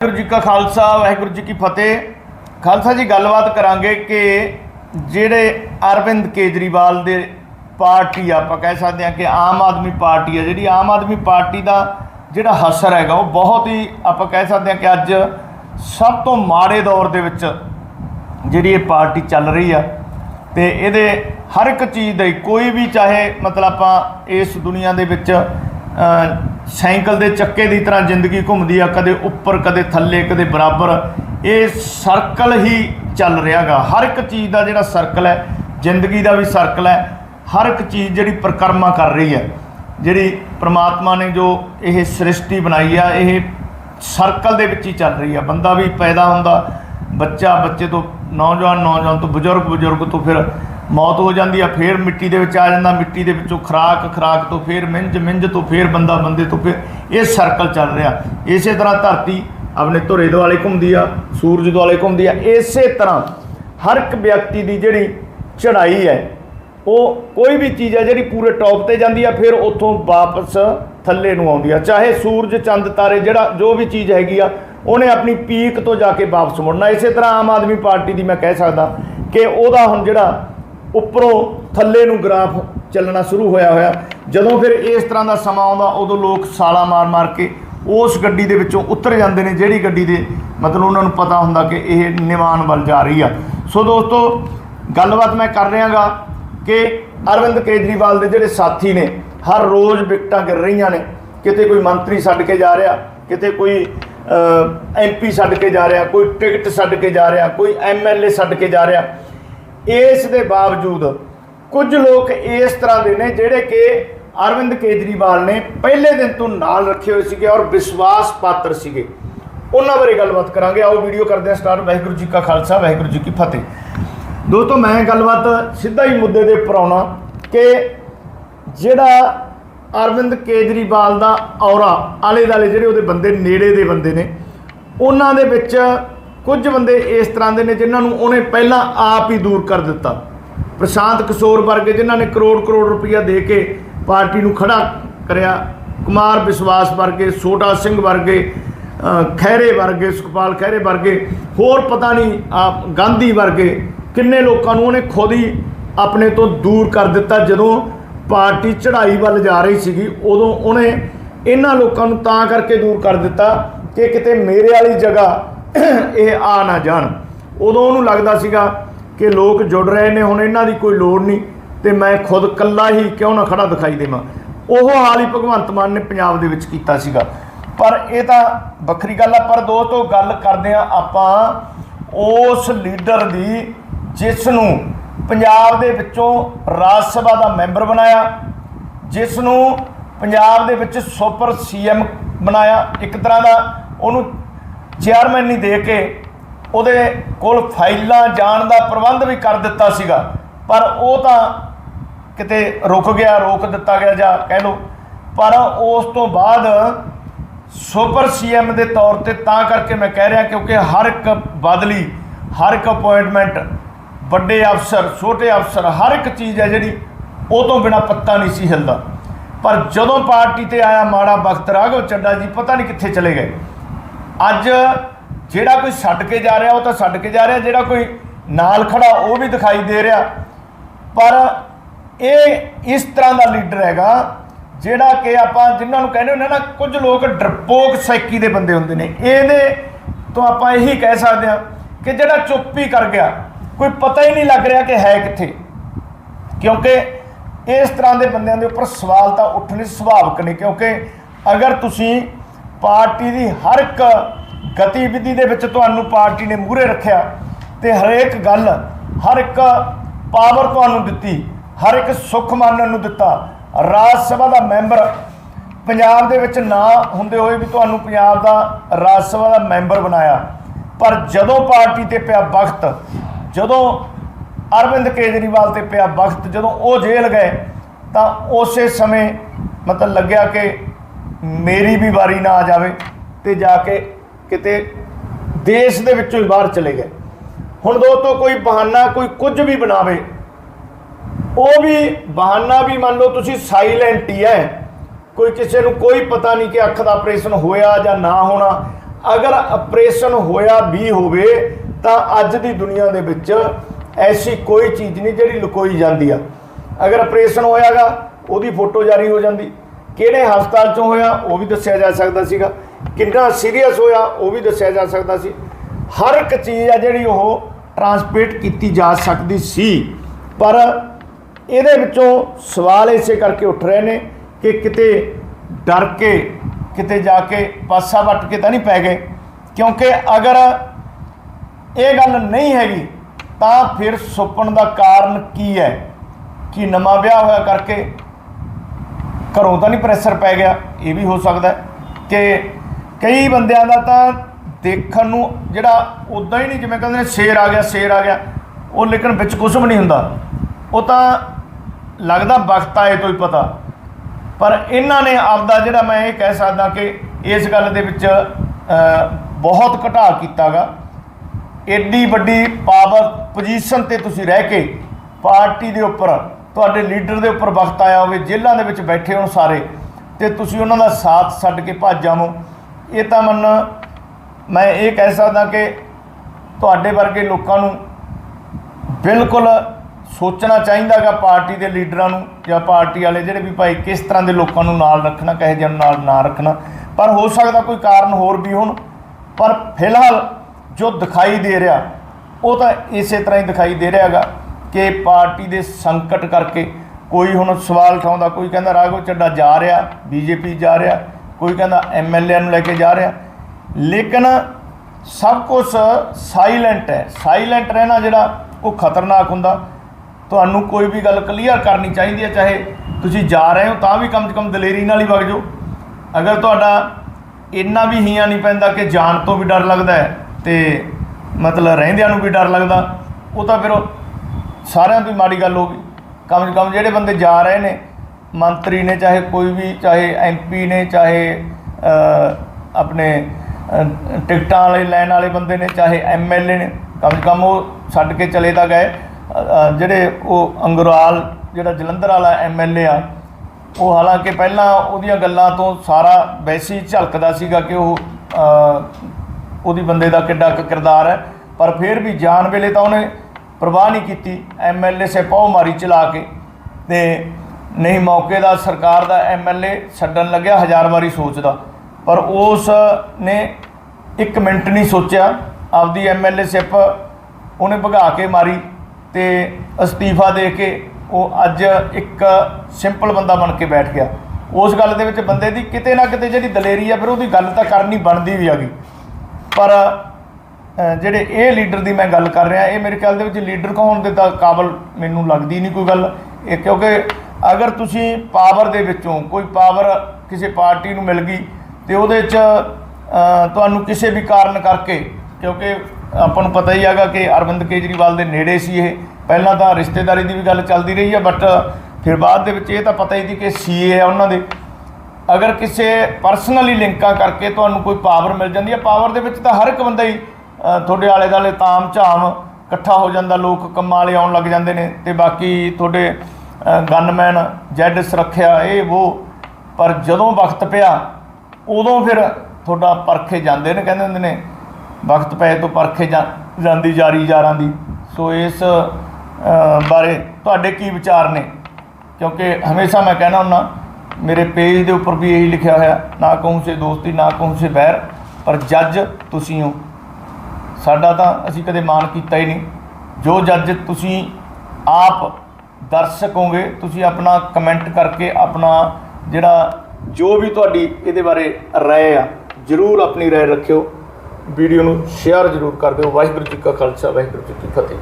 ਵਾਹਿਗੁਰੂ ਜੀ ਕਾ ਖਾਲਸਾ ਵਾਹਿਗੁਰੂ ਜੀ ਕੀ ਫਤਿਹ। ਖਾਲਸਾ ਜੀ ਗੱਲਬਾਤ ਕਰਾਂਗੇ ਕਿ ਜਿਹੜੇ ਅਰਵਿੰਦ ਕੇਜਰੀਵਾਲ ਦੇ ਪਾਰਟੀ ਆ, ਆਪਾਂ ਕਹਿ ਸਕਦੇ ਹਾਂ ਕਿ ਆਮ ਆਦਮੀ ਪਾਰਟੀ ਹੈ ਜਿਹੜੀ ਆਮ ਆਦਮੀ ਪਾਰਟੀ ਦਾ ਜਿਹੜਾ ਹਸਰ ਹੈਗਾ ਉਹ ਬਹੁਤ ਹੀ ਆਪਾਂ ਕਹਿ ਸਕਦੇ ਹਾਂ ਕਿ ਅੱਜ ਸਭ ਤੋਂ ਮਾੜੇ ਦੌਰ ਦੇ ਵਿੱਚ ਜਿਹੜੀ ਇਹ ਪਾਰਟੀ ਚੱਲ ਰਹੀ ਆ। ਤੇ ਇਹਦੇ ਹਰ ਇੱਕ ਚੀਜ਼ ਦਾ ਕੋਈ ਵੀ ਚਾਹੇ ਮਤਲਬ ਆਪਾਂ ਇਸ ਦੁਨੀਆ ਦੇ ਵਿੱਚ ਸਾਈਕਲ ਦੇ ਚੱਕੇ ਦੀ ਤਰ੍ਹਾਂ ਜ਼ਿੰਦਗੀ ਘੁੰਮਦੀ ਆ, ਕਦੇ ਉੱਪਰ, ਕਦੇ ਥੱਲੇ, ਕਦੇ ਬਰਾਬਰ। ਇਹ ਸਰਕਲ ਹੀ ਚੱਲ ਰਿਹਾਗਾ। ਹਰ ਇੱਕ ਚੀਜ਼ ਦਾ ਜਿਹੜਾ ਸਰਕਲ ਹੈ, ਜ਼ਿੰਦਗੀ ਦਾ ਵੀ ਸਰਕਲ ਹੈ, ਹਰ ਇੱਕ ਚੀਜ਼ ਜਿਹੜੀ ਪ੍ਰਕਰਮਾ ਕਰ ਰਹੀ ਹੈ। ਜਿਹੜੀ ਪ੍ਰਮਾਤਮਾ ਨੇ ਜੋ ਇਹ ਸ੍ਰਿਸ਼ਟੀ ਬਣਾਈ ਆ, ਇਹ ਸਰਕਲ ਦੇ ਵਿੱਚ ਹੀ ਚੱਲ ਰਹੀ ਆ। ਬੰਦਾ ਵੀ ਪੈਦਾ ਹੁੰਦਾ, ਬੱਚਾ ਬੱਚੇ ਤੋਂ ਨੌਜਵਾਨ ਨੌਜਵਾਨ ਤੋਂ ਬਜ਼ੁਰਗ ਬਜ਼ੁਰਗ ਤੋਂ ਫਿਰ ਮੌਤ ਹੋ ਜਾਂਦੀ ਆ, ਫਿਰ ਮਿੱਟੀ ਦੇ ਵਿੱਚ ਆ ਜਾਂਦਾ, ਮਿੱਟੀ ਦੇ ਵਿੱਚੋਂ ਖਰਾਕ ਖਰਾਕ ਤੋਂ ਫਿਰ ਮਿੰਜ ਮਿੰਜ ਤੋਂ ਫਿਰ ਬੰਦਾ ਬੰਦੇ ਤੋਂ ਫਿਰ, ਇਹ ਸਰਕਲ ਚੱਲ ਰਿਹਾ। ਇਸੇ ਤਰ੍ਹਾਂ ਧਰਤੀ ਆਪਣੇ ਧੁਰੇ ਦੁਆਲੇ ਘੁੰਮਦੀ ਆ, ਸੂਰਜ ਦੁਆਲੇ ਘੁੰਮਦੀ ਆ, ਇਸੇ ਤਰ੍ਹਾਂ ਹਰ ਇੱਕ ਵਿਅਕਤੀ ਦੀ ਜਿਹੜੀ ਚੜ੍ਹਾਈ ਹੈ, ਉਹ ਕੋਈ ਵੀ ਚੀਜ਼ ਹੈ ਜਿਹੜੀ ਪੂਰੇ ਟੌਪ ਤੇ ਜਾਂਦੀ ਆ, ਫਿਰ ਉੱਥੋਂ ਵਾਪਸ ਥੱਲੇ ਨੂੰ ਆਉਂਦੀ ਆ। ਚਾਹੇ ਸੂਰਜ, ਚੰਦ, ਤਾਰੇ ਜਿਹੜਾ, ਜੋ ਵੀ ਚੀਜ਼ ਹੈਗੀ ਆ, ਉਹਨੇ ਆਪਣੀ ਪੀਕ ਤੋਂ ਜਾ ਕੇ ਵਾਪਸ ਮੁੜਨਾ। ਇਸੇ ਤਰ੍ਹਾਂ ਆਮ ਆਦਮੀ ਪਾਰਟੀ ਦੀ ਮੈਂ ਕਹਿ ਸਕਦਾ ਕਿ ਉਹਦਾ ਹੁਣ ਜਿਹੜਾ ਉੱਪਰੋਂ ਥੱਲੇ ਨੂੰ ਗ੍ਰਾਫ ਚੱਲਣਾ ਸ਼ੁਰੂ ਹੋਇਆ ਹੋਇਆ। ਜਦੋਂ ਫਿਰ ਇਸ ਤਰ੍ਹਾਂ ਦਾ ਸਮਾਂ ਆਉਂਦਾ, ਉਦੋਂ ਲੋਕ ਸਾਲਾ ਮਾਰ-ਮਾਰ ਕੇ ਉਸ ਗੱਡੀ ਦੇ ਵਿੱਚੋਂ ਉਤਰ ਜਾਂਦੇ ਨੇ, ਜਿਹੜੀ ਗੱਡੀ ਦੇ ਮਤਲਬ ਉਹਨਾਂ ਨੂੰ ਪਤਾ ਹੁੰਦਾ ਕਿ ਇਹ ਨਿਵਾਨ ਵੱਲ ਜਾ ਰਹੀ ਆ। ਸੋ ਦੋਸਤੋ, ਗੱਲਬਾਤ ਮੈਂ ਕਰ ਰਿਹਾਗਾ ਕਿ ਅਰਵਿੰਦ ਕੇਜਰੀਵਾਲ ਦੇ ਜਿਹੜੇ ਸਾਥੀ ਨੇ, ਹਰ ਰੋਜ਼ ਵਿਕਟਾਂ ਗਿਰ ਰਹੀਆਂ ਨੇ। ਕਿਤੇ ਕੋਈ ਮੰਤਰੀ ਛੱਡ ਕੇ ਜਾ ਰਿਹਾ, ਕਿਤੇ ਕੋਈ ਐਮਪੀ ਛੱਡ ਕੇ ਜਾ ਰਿਹਾ, ਕੋਈ ਟਿਕਟ ਛੱਡ ਕੇ ਜਾ ਰਿਹਾ, ਕੋਈ ਐਮਐਲਏ ਛੱਡ ਕੇ ਜਾ ਰਿਹਾ। ਇਸ ਦੇ ਬਾਵਜੂਦ ਕੁਝ ਲੋਕ ਇਸ ਤਰ੍ਹਾਂ ਦੇ ਨੇ ਜਿਹੜੇ ਕਿ ਅਰਵਿੰਦ ਕੇਜਰੀਵਾਲ ਨੇ ਪਹਿਲੇ ਦਿਨ ਤੋਂ ਨਾਲ ਰੱਖੇ ਹੋਏ ਸੀਗੇ ਔਰ ਵਿਸ਼ਵਾਸ ਪਾਤਰ ਸੀਗੇ। ਉਹਨਾਂ ਬਾਰੇ ਗੱਲਬਾਤ ਕਰਾਂਗੇ। ਆਓ ਵੀਡੀਓ ਕਰਦੇ ਹਾਂ ਸਟਾਰਟ ਵਾਹਿਗੁਰੂ ਜੀ ਕਾ ਖਾਲਸਾ, ਵਾਹਿਗੁਰੂ ਜੀ ਕੀ ਫਤਿਹ। ਦੋਸਤੋ, ਮੈਂ ਗੱਲਬਾਤ ਸਿੱਧਾ ਹੀ ਮੁੱਦੇ ਦੇ ਉੱਪਰ ਆਉਣਾ ਕਿ ਜਿਹੜਾ ਅਰਵਿੰਦ ਕੇਜਰੀਵਾਲ ਦਾ ਔਰਾ ਆਲੇ ਦਾਲੇ ਜਿਹੜੇ ਉਹਦੇ ਬੰਦੇ ਨੇੜੇ ਦੇ ਬੰਦੇ ਨੇ, ਉਹਨਾਂ ਦੇ ਵਿੱਚ ਕੁਝ ਬੰਦੇ ਇਸ ਤਰ੍ਹਾਂ ਦੇ ਨੇ ਜਿਨ੍ਹਾਂ ਨੂੰ ਉਹਨੇ ਪਹਿਲਾਂ ਆਪ ਹੀ ਦੂਰ ਕਰ ਦਿੱਤਾ। ਪ੍ਰਸ਼ਾਂਤ ਕਿਸ਼ੋਰ ਵਰਗੇ ਜਿਨ੍ਹਾਂ ਨੇ ਕਰੋੜ ਕਰੋੜ ਰੁਪਈਆ ਦੇ ਕੇ ਪਾਰਟੀ ਨੂੰ ਖੜਾ ਕਰਿਆ ਕੁਮਾਰ ਵਿਸ਼ਵਾਸ ਵਰਗੇ ਸੋਟਾ ਸਿੰਘ ਵਰਗੇ ਅ, ਖਹਿਰੇ ਵਰਗੇ ਸੁਖਪਾਲ ਖਹਿਰੇ ਵਰਗੇ ਹੋਰ ਪਤਾ ਨਹੀਂ ਆ ਗਾਂਧੀ ਵਰਗੇ ਕਿੰਨੇ ਲੋਕਾਂ ਨੂੰ ਉਹਨੇ ਖੁਦ ਹੀ ਆਪਣੇ ਤੋਂ ਦੂਰ ਕਰ ਦਿੱਤਾ। ਜਦੋਂ ਪਾਰਟੀ ਚੜ੍ਹਾਈ ਵੱਲ ਜਾ ਰਹੀ ਸੀਗੀ ਉਦੋਂ ਉਹਨੇ ਇਹਨਾਂ ਲੋਕਾਂ ਨੂੰ ਤਾਂ ਕਰਕੇ ਦੂਰ ਕਰ ਦਿੱਤਾ ਕਿ ਕਿਤੇ ਮੇਰੇ ਵਾਲੀ ਜਗ੍ਹਾ ਇਹ ਆ ਨਾ ਜਾਣ। ਉਦੋਂ ਉਹਨੂੰ ਲੱਗਦਾ ਸੀਗਾ ਕਿ ਲੋਕ ਜੁੜ ਰਹੇ ਨੇ, ਹੁਣ ਇਹਨਾਂ ਦੀ ਕੋਈ ਲੋੜ ਨਹੀਂ ਤੇ ਮੈਂ ਖੁਦ ਕੱਲਾ ਹੀ ਕਿਉਂ ਨਾ ਖੜਾ ਦਿਖਾਈ ਦੇਵਾਂ? ਉਹ ਹਾਲ ਹੀ ਭਗਵੰਤ ਮਾਨ ਨੇ ਪੰਜਾਬ ਦੇ ਵਿੱਚ ਕੀਤਾ ਸੀਗਾ। ਪਰ ਇਹ ਤਾਂ ਵੱਖਰੀ ਗੱਲ ਆ, ਪਰ ਦੋਸਤੋ ਗੱਲ ਕਰਦੇ ਆ ਆਪਾਂ ਉਸ ਲੀਡਰ ਦੀ, ਜਿਸ ਨੂੰ ਪੰਜਾਬ ਦੇ ਵਿੱਚੋਂ ਰਾਜ ਸਭਾ ਦਾ ਮੈਂਬਰ ਬਣਾਇਆ, ਜਿਸ ਨੂੰ ਪੰਜਾਬ ਦੇ ਵਿੱਚ ਸੁਪਰ ਸੀਐਮ ਬਣਾਇਆ ਇੱਕ ਤਰ੍ਹਾਂ ਦਾ। ਉਹਨੂੰ ਚੇਅਰਮੈਨ ਨਹੀਂ ਦੇ ਕੇ ਉਹਦੇ ਕੋਲ ਫਾਈਲਾਂ ਜਾਣ ਦਾ ਪ੍ਰਬੰਧ ਵੀ ਕਰ ਦਿੱਤਾ ਸੀਗਾ, ਪਰ ਉਹ ਤਾਂ ਕਿਤੇ ਰੁਕ ਗਿਆ, ਰੋਕ ਦਿੱਤਾ ਗਿਆ ਜਾਂ ਕਹਿ ਲਓ, ਪਰ ਉਸ ਤੋਂ ਬਾਅਦ ਸੁਪਰ ਸੀਐਮ ਦੇ ਤੌਰ ਤੇ ਤਾਂ ਕਰਕੇ ਮੈਂ ਕਹਿ ਰਿਹਾ ਕਿਉਂਕਿ ਹਰ ਇੱਕ ਬਦਲੀ, ਹਰ ਇੱਕ ਅਪਾਇੰਟਮੈਂਟ ਵੱਡੇ ਅਫਸਰ, ਛੋਟੇ ਅਫਸਰ, ਹਰ ਇੱਕ ਚੀਜ਼ ਹੈ ਜਿਹੜੀ ਉਹ ਤੋਂ ਬਿਨਾ ਪੱਤਾ ਨਹੀਂ ਸੀ ਹਿਲਦਾ। ਪਰ ਜਦੋਂ ਪਾਰਟੀ ਤੇ ਆਇਆ ਮਾੜਾ ਵਕਤ ਰਾਘਵ ਚੱਡਾ ਜੀ, ਪਤਾ ਨਹੀਂ ਕਿੱਥੇ ਚਲੇ ਗਏ। ਅੱਜ ਜਿਹੜਾ ਕੋਈ ਛੱਡ ਕੇ ਜਾ ਰਿਹਾ, ਉਹ ਤਾਂ ਛੱਡ ਕੇ ਜਾ ਰਿਹਾ, ਜਿਹੜਾ ਕੋਈ ਨਾਲ ਖੜਾ, ਉਹ ਵੀ ਦਿਖਾਈ ਦੇ ਰਿਹਾ। ਪਰ ਇਹ ਇਸ ਤਰ੍ਹਾਂ ਦਾ ਲੀਡਰ ਹੈਗਾ, ਜਿਹੜਾ ਕਿ ਆਪਾਂ ਜਿਨ੍ਹਾਂ ਨੂੰ ਕਹਿੰਦੇ ਹੁੰਦੇ ਨਾ, ਕੁਝ ਲੋਕ ਡਰਪੋਕ ਸੈਕੀ ਦੇ ਬੰਦੇ ਹੁੰਦੇ ਨੇ। ਇਹਦੇ ਤੋਂ ਆਪਾਂ ਇਹੀ ਕਹਿ ਸਕਦੇ ਹਾਂ ਕਿ ਜਿਹੜਾ ਚੁੱਪ ਹੀ ਕਰ ਗਿਆ, ਕੋਈ ਪਤਾ ਹੀ ਨਹੀਂ ਲੱਗ ਰਿਹਾ ਕਿ ਹੈ ਕਿੱਥੇ। ਕਿਉਂਕਿ ਇਸ ਤਰ੍ਹਾਂ ਦੇ ਬੰਦਿਆਂ ਦੇ ਉੱਪਰ ਸਵਾਲ ਤਾਂ ਉੱਠਣੇ ਸੁਭਾਵਿਕ ਨੇ ਕਿਉਂਕਿ ਅਗਰ ਤੁਸੀਂ ਪਾਰਟੀ ਦੀ ਹਰ ਇੱਕ ਗਤੀਵਿਧੀ ਦੇ ਵਿੱਚ ਤੁਹਾਨੂੰ ਪਾਰਟੀ ਨੇ ਮੂਹਰੇ ਰੱਖਿਆ ਤੇ ਹਰੇਕ ਗੱਲ ਹਰ ਇੱਕ ਪਾਵਰ ਤੁਹਾਨੂੰ ਦਿੱਤੀ, ਹਰ ਇੱਕ ਸੁੱਖ ਮਾਨਣ ਨੂੰ ਦਿੱਤਾ। ਰਾਜ ਸਭਾ ਦਾ ਮੈਂਬਰ ਪੰਜਾਬ ਦੇ ਵਿੱਚ ਨਾ ਹੁੰਦੇ ਹੋਏ ਵੀ ਤੁਹਾਨੂੰ ਪੰਜਾਬ ਦਾ ਰਾਜ ਸਭਾ ਦਾ ਮੈਂਬਰ ਬਣਾਇਆ। ਪਰ ਜਦੋਂ ਪਾਰਟੀ ਤੇ ਪਿਆ ਵਕਤ, ਜਦੋਂ ਅਰਵਿੰਦ ਕੇਜਰੀਵਾਲ ਤੇ ਪਿਆ ਵਕਤ, ਜਦੋਂ ਉਹ ਜੇਲ੍ਹ ਗਏ, ਤਾਂ ਉਸੇ ਸਮੇਂ ਮਤਲਬ ਲੱਗਿਆ ਕਿ ਮੇਰੀ ਵੀ ਵਾਰੀ ਨਾ ਆ ਜਾਵੇ ਤੇ ਜਾ ਕੇ ਕਿਤੇ ਦੇਸ਼ ਦੇ ਵਿੱਚੋਂ ਹੀ ਬਾਹਰ ਚਲੇ ਗਏ। ਹੁਣ ਦੋਸਤੋ ਕੋਈ ਬਹਾਨਾ ਕੋਈ ਕੁਝ ਵੀ ਬਣਾਵੇ, ਉਹ ਵੀ ਬਹਾਨਾ ਵੀ ਮੰਨ ਲਓ ਤੁਸੀਂ ਸਾਇਲੈਂਟ ਹੀ ਹੈ। ਕੋਈ ਕਿਸੇ ਨੂੰ ਕੋਈ ਪਤਾ ਨਹੀਂ ਕਿ ਅੱਖ ਦਾ ਆਪਰੇਸ਼ਨ ਹੋਇਆ ਜਾਂ ਨਾ ਹੋਣਾ। ਅਗਰ ਆਪਰੇਸ਼ਨ ਹੋਇਆ ਵੀ ਹੋਵੇ, ਤਾਂ ਅੱਜ ਦੀ ਦੁਨੀਆ ਦੇ ਵਿੱਚ ਐਸੀ ਕੋਈ ਚੀਜ਼ ਨਹੀਂ ਜਿਹੜੀ ਲੁਕੋਈ ਜਾਂਦੀ ਆ। ਅਗਰ ਆਪਰੇਸ਼ਨ ਹੋਇਆਗਾ, ਉਹਦੀ ਫੋਟੋ ਜਾਰੀ ਹੋ ਜਾਂਦੀ। ਕਿਹੜੇ ਹਸਪਤਾਲ ਚੋਂ ਹੋਇਆ, ਉਹ ਵੀ ਦੱਸਿਆ ਜਾ ਸਕਦਾ ਸੀਗਾ। ਕਿੰਨਾ ਸੀਰੀਅਸ ਹੋਇਆ, ਉਹ ਵੀ ਦੱਸਿਆ ਜਾ ਸਕਦਾ ਸੀ। ਹਰ ਇੱਕ ਚੀਜ਼ ਆ ਜਿਹੜੀ ਉਹ ਟਰਾਂਸਪੇਟ ਕੀਤੀ ਜਾ ਸਕਦੀ ਸੀ। ਪਰ ਇਹਦੇ ਵਿੱਚੋਂ ਸਵਾਲ ਇਸੇ ਕਰਕੇ ਉੱਠ ਰਹੇ ਨੇ ਕਿ ਕਿਤੇ ਡਰ ਕੇ, ਕਿਤੇ ਜਾ ਕੇ ਪਾਸਾ ਵੱਟ ਕੇ ਤਾਂ ਨਹੀਂ ਪੈ ਗਏ। ਕਿਉਂਕਿ ਅਗਰ ਇਹ ਗੱਲ ਨਹੀਂ ਹੈਗੀ, ਤਾਂ ਫਿਰ ਸੁਪਨ ਦਾ ਕਾਰਨ ਕੀ ਹੈ? ਕਿ ਨਵਾਂ ਵਿਆਹ ਹੋਇਆ ਕਰਕੇ ਘਰੋਂ ਤਾਂ ਨਹੀਂ ਪ੍ਰੈਸ਼ਰ ਪੈ ਗਿਆ, ਇਹ ਵੀ ਹੋ ਸਕਦਾ ਕਿ ਕਈ ਬੰਦਿਆਂ ਦਾ ਤਾਂ ਦੇਖਣ ਨੂੰ ਜਿਹੜਾ ਉਦਾਂ ਹੀ ਨਹੀਂ, ਜਿਵੇਂ ਕਹਿੰਦੇ ਨੇ ਸ਼ੇਰ ਆ ਗਿਆ, ਸ਼ੇਰ ਆ ਗਿਆ, ਉਹ ਲੇਕਿਨ ਵਿੱਚ ਕੁਝ ਵੀ ਨਹੀਂ ਹੁੰਦਾ। ਉਹ ਤਾਂ ਲੱਗਦਾ ਵਕਤ ਆਏ ਤੋਂ ਹੀ ਪਤਾ। ਪਰ ਇਹਨਾਂ ਨੇ ਆਪਦਾ ਜਿਹੜਾ ਮੈਂ ਇਹ ਕਹਿ ਸਕਦਾ ਕਿ ਇਸ ਗੱਲ ਦੇ ਵਿੱਚ ਬਹੁਤ ਘਟਾ ਕੀਤਾਗਾ। ਐਡੀ ਵੱਡੀ ਪਾਵਰ ਪੋਜੀਸ਼ਨ ਤੇ ਤੁਸੀਂ ਰਹਿ ਕੇ ਪਾਰਟੀ ਦੇ ਉੱਪਰ ਤੁਹਾਡੇ ਲੀਡਰ ਦੇ ਉੱਪਰ ਵਕਤ ਆਇਆ ਹੋਵੇ, ਜੇਲ੍ਹਾਂ ਦੇ ਵਿੱਚ ਬੈਠੇ ਹੋਣ ਸਾਰੇ, ਤੇ ਤੁਸੀਂ ਉਹਨਾਂ ਦਾ ਸਾਥ ਛੱਡ ਕੇ ਭੱਜ ਜਾਵੋ। ਇਹ ਤਾਂ ਮਨ, ਮੈਂ ਇਹ ਕਹਿ ਸਕਦਾ ਕਿ ਤੁਹਾਡੇ ਵਰਗੇ ਲੋਕਾਂ ਨੂੰ ਬਿਲਕੁਲ ਸੋਚਣਾ ਚਾਹੀਦਾਗਾ ਪਾਰਟੀ ਦੇ ਲੀਡਰਾਂ ਨੂੰ ਜਾਂ ਪਾਰਟੀ ਵਾਲੇ ਜਿਹੜੇ ਵੀ ਭਾਈ ਕਿਸ ਤਰ੍ਹਾਂ ਦੇ ਲੋਕਾਂ ਨੂੰ ਨਾਲ ਰੱਖਣਾ, ਕਹੇ ਜਿਹੇ ਨਾਲ ਨਾ ਰੱਖਣਾ। ਪਰ ਹੋ ਸਕਦਾ ਕੋਈ ਕਾਰਨ ਹੋਰ ਵੀ ਹੋਣ। ਪਰ ਫਿਲਹਾਲ ਜੋ ਦਿਖਾਈ ਦੇ ਰਿਹਾ, ਉਹ ਤਾਂ ਇਸੇ ਤਰ੍ਹਾਂ ਹੀ ਦਿਖਾਈ ਦੇ ਰਿਹਾਗਾ। ਕਿ ਪਾਰਟੀ ਦੇ ਸੰਕਟ ਕਰਕੇ ਕੋਈ ਹੁਣ ਸਵਾਲ ਉਠਾਉਂਦਾ, ਕੋਈ ਕਹਿੰਦਾ, ਰਾਘਵ ਚੱਡਾ ਜਾ ਰਿਹਾ, ਬੀਜੇਪੀ ਜਾ ਰਿਹਾ। ਕੋਈ ਕਹਿੰਦਾ ਐਮਐਲਏ ਨੂੰ ਲੈ ਕੇ ਜਾ ਰਿਹਾ। ਲੇਕਿਨ ਸਭ ਕੁਝ ਸਾਇਲੈਂਟ ਹੈ। ਸਾਇਲੈਂਟ ਰਹਿਣਾ ਜਿਹੜਾ ਉਹ ਖਤਰਨਾਕ ਹੁੰਦਾ। ਤੁਹਾਨੂੰ ਕੋਈ ਵੀ ਗੱਲ ਕਲੀਅਰ ਕਰਨੀ ਚਾਹੀਦੀ ਹੈ, ਚਾਹੇ ਤੁਸੀਂ ਜਾ ਰਹੇ ਹੋ, ਤਾਂ ਵੀ ਕਮ ਸੇ ਕਮ ਦਲੇਰੀ ਨਾਲ ਹੀ ਵਗ ਜਾਓ। ਅਗਰ ਤੁਹਾਡਾ ਇੰਨਾ ਵੀ ਹੀਆਂ ਨਹੀਂ ਪੈਂਦਾ ਕਿ ਜਾਣ ਤੋਂ ਵੀ ਡਰ ਲੱਗਦਾ ਹੈ ਤੇ ਮਤਲਬ ਰਹਿੰਦਿਆਂ ਨੂੰ ਵੀ ਡਰ ਲੱਗਦਾ, ਉਹ ਤਾਂ ਫਿਰ ਉਹ ਸਾਰਿਆਂ ਤੋਂ ਹੀ ਮਾੜੀ ਗੱਲ ਹੋ ਗਈ। ਕਮ ਸੇ ਕਮ ਜਿਹੜੇ ਬੰਦੇ ਜਾ ਰਹੇ ਨੇ, ਮੰਤਰੀ ਨੇ ਚਾਹੇ ਕੋਈ ਵੀ, ਚਾਹੇ ਐਮਪੀ ਨੇ, ਚਾਹੇ ਆਪਣੇ ਟਿਕਟਾਂ ਵਾਲੇ, ਲੈਣ ਵਾਲੇ ਬੰਦੇ ਨੇ, ਚਾਹੇ ਐਮਐਲਏ ਨੇ, ਕਮ ਸੇ ਕਮ ਉਹ ਛੱਡ ਕੇ ਚਲੇ ਤਾਂ ਗਏ। ਜਿਹੜੇ ਉਹ ਅੰਗਰਾਲ, ਜਿਹੜਾ ਜਲੰਧਰ ਵਾਲਾ ਐਮਐਲਏ ਆ, ਉਹ ਹਾਲਾਂਕਿ ਪਹਿਲਾਂ ਉਹਦੀਆਂ ਗੱਲਾਂ ਤੋਂ ਸਾਰਾ ਵੈਸੀ ਝਲਕਦਾ ਸੀਗਾ ਕਿ ਉਹ ਉਹਦੀ ਬੰਦੇ ਦਾ ਕਿੱਡਾ ਕੁ ਕਿਰਦਾਰ ਹੈ। ਪਰ ਫਿਰ ਵੀ ਜਾਣ ਵੇਲੇ ਤਾਂ ਉਹਨੇ ਪ੍ਰਵਾਹ ਨਹੀਂ ਕੀਤੀ ਐਮਐਲਏ ਸੇ ਪਾਉ ਮਾਰੀ ਚਲਾ ਕੇ ਤੇ ਨਹੀਂ ਮੌਕੇ ਦਾ ਸਰਕਾਰ ਦਾ ਐਮਐਲਏ ਛੱਡਣ ਲੱਗਿਆ ਹਜ਼ਾਰ ਵਾਰੀ ਸੋਚਦਾ। ਪਰ ਉਸ ਨੇ ਇੱਕ ਮਿੰਟ ਨਹੀਂ ਸੋਚਿਆ, ਆਪਦੀ ਐਮਐਲਏ ਸਿਪ ਉਹਨੇ ਭਗਾ ਕੇ ਮਾਰੀ ਤੇ ਅਸਤੀਫਾ ਦੇ ਕੇ ਉਹ ਅੱਜ ਇੱਕ ਸਿੰਪਲ ਬੰਦਾ ਬਣ ਕੇ ਬੈਠ ਗਿਆ। ਉਸ ਗੱਲ ਦੇ ਵਿੱਚ ਬੰਦੇ ਦੀ ਕਿਤੇ ਨਾ ਕਿਤੇ ਜਿਹੜੀ ਦਲੇਰੀ ਆ, ਫਿਰ ਉਹਦੀ ਗੱਲ ਤਾਂ ਕਰਨੀ ਬਣਦੀ ਵੀ ਹੈਗੀ ਪਰ ਜਿਹੜੇ ਇਹ ਲੀਡਰ ਦੀ ਮੈਂ ਗੱਲ ਕਰ ਰਿਹਾ, ਇਹ ਮੇਰੇ ਖਿਆਲ ਦੇ ਵਿੱਚ ਲੀਡਰ ਕੌਣ ਦੇ ਤਾਂ ਕਾਬਲ ਮੈਨੂੰ ਲੱਗਦੀ ਨਹੀਂ ਕੋਈ ਗੱਲ। ਇਹ ਕਿਉਂਕਿ ਅਗਰ ਤੁਸੀਂ ਪਾਵਰ ਦੇ ਵਿੱਚੋਂ ਕੋਈ ਪਾਵਰ ਕਿਸੇ ਪਾਰਟੀ ਨੂੰ ਮਿਲ ਗਈ ਤੇ ਉਹਦੇ 'ਚ ਤੁਹਾਨੂੰ ਕਿਸੇ ਵੀ ਕਾਰਨ ਕਰਕੇ, ਕਿਉਂਕਿ ਆਪਾਂ ਨੂੰ ਪਤਾ ਹੀ ਹੈਗਾ ਕਿ ਅਰਵਿੰਦ ਕੇਜਰੀਵਾਲ ਦੇ ਨੇੜੇ ਸੀ ਇਹ, ਪਹਿਲਾਂ ਤਾਂ ਰਿਸ਼ਤੇਦਾਰੀ ਦੀ ਵੀ ਗੱਲ ਚੱਲਦੀ ਰਹੀ ਹੈ ਬਟ ਫਿਰ ਬਾਅਦ ਦੇ ਵਿੱਚ ਇਹ ਤਾਂ ਪਤਾ ਹੀ ਸੀ ਕਿ ਸੀਏ ਆ ਉਹਨਾਂ ਦੇ। ਅਗਰ ਕਿਸੇ ਪਰਸਨਲੀ ਲਿੰਕਾਂ ਕਰਕੇ ਤੁਹਾਨੂੰ ਕੋਈ ਪਾਵਰ ਮਿਲ ਜਾਂਦੀ ਹੈ ਪਾਵਰ ਦੇ ਵਿੱਚ ਤਾਂ ਹਰ ਇੱਕ ਬੰਦਾ ਹੀ ਤੁਹਾਡੇ ਆਲੇ ਦੁਆਲੇ ਤਾਮ ਝਾਮ ਇਕੱਠਾ ਹੋ ਜਾਂਦਾ, ਲੋਕ ਕੰਮਾਂ ਵਾਲੇ ਆਉਣ ਲੱਗ ਜਾਂਦੇ ਨੇ ਤੇ ਬਾਕੀ ਤੁਹਾਡੇ ਗਨਮੈਨ ਜੈਡ ਸੁਰੱਖਿਆ, ਇਹ ਉਹ ਪਰ ਜਦੋਂ ਵਕਤ ਪਿਆ, ਉਦੋਂ ਫਿਰ ਤੁਹਾਡਾ ਪਰਖੇ ਜਾਂਦੇ ਨੇ, ਕਹਿੰਦੇ ਹੁੰਦੇ ਨੇ, ਵਕਤ ਪਏ ਤੋਂ ਪਰਖੇ ਜਾਂ- ਜਾਂਦੀ ਜਾਰੀ ਯਾਰਾਂ ਦੀ। ਸੋ ਇਸ ਬਾਰੇ ਤੁਹਾਡੇ ਕੀ ਵਿਚਾਰ ਨੇ? ਕਿਉਂਕਿ ਹਮੇਸ਼ਾ ਮੈਂ ਕਹਿਣਾ ਹੁੰਦਾ, ਮੇਰੇ ਪੇਜ ਦੇ ਉੱਪਰ ਵੀ ਇਹੀ ਲਿਖਿਆ ਹੋਇਆ, ਨਾ ਕਹੂੰ ਸੇ ਦੋਸਤੀ, ਨਾ ਕਹੂੰ ਸੇ ਬੈਰ ਪਰ ਜੱਜ ਤੁਸੀਂ ਹੋ। ਸਾਡਾ ਤਾਂ ਅਸੀਂ ਕਦੇ ਮਾਨ ਕੀਤਾ ਹੀ ਨਹੀਂ। ਜੋ ਜੱਜ ਤੁਸੀਂ ਆਪ ਦਰਸ਼ਕ ਹੋਗੇ ਤੁਸੀਂ ਆਪਣਾ ਕਮੈਂਟ ਕਰਕੇ ਆਪਣਾ ਜਿਹੜਾ ਜੋ ਵੀ ਤੁਹਾਡੀ ਇਹਦੇ ਬਾਰੇ ਰਾਏ ਆ, ਜਰੂਰ ਆਪਣੀ ਰਾਏ ਰੱਖਿਓ। ਵੀਡੀਓ ਨੂੰ ਸ਼ੇਅਰ ਜਰੂਰ ਕਰ ਦਿਓ। ਵਾਹਿਗੁਰੂ ਜੀ ਕਾ ਖਾਲਸਾ, ਵਾਹਿਗੁਰੂ ਜੀ ਕੀ ਫਤਿਹ।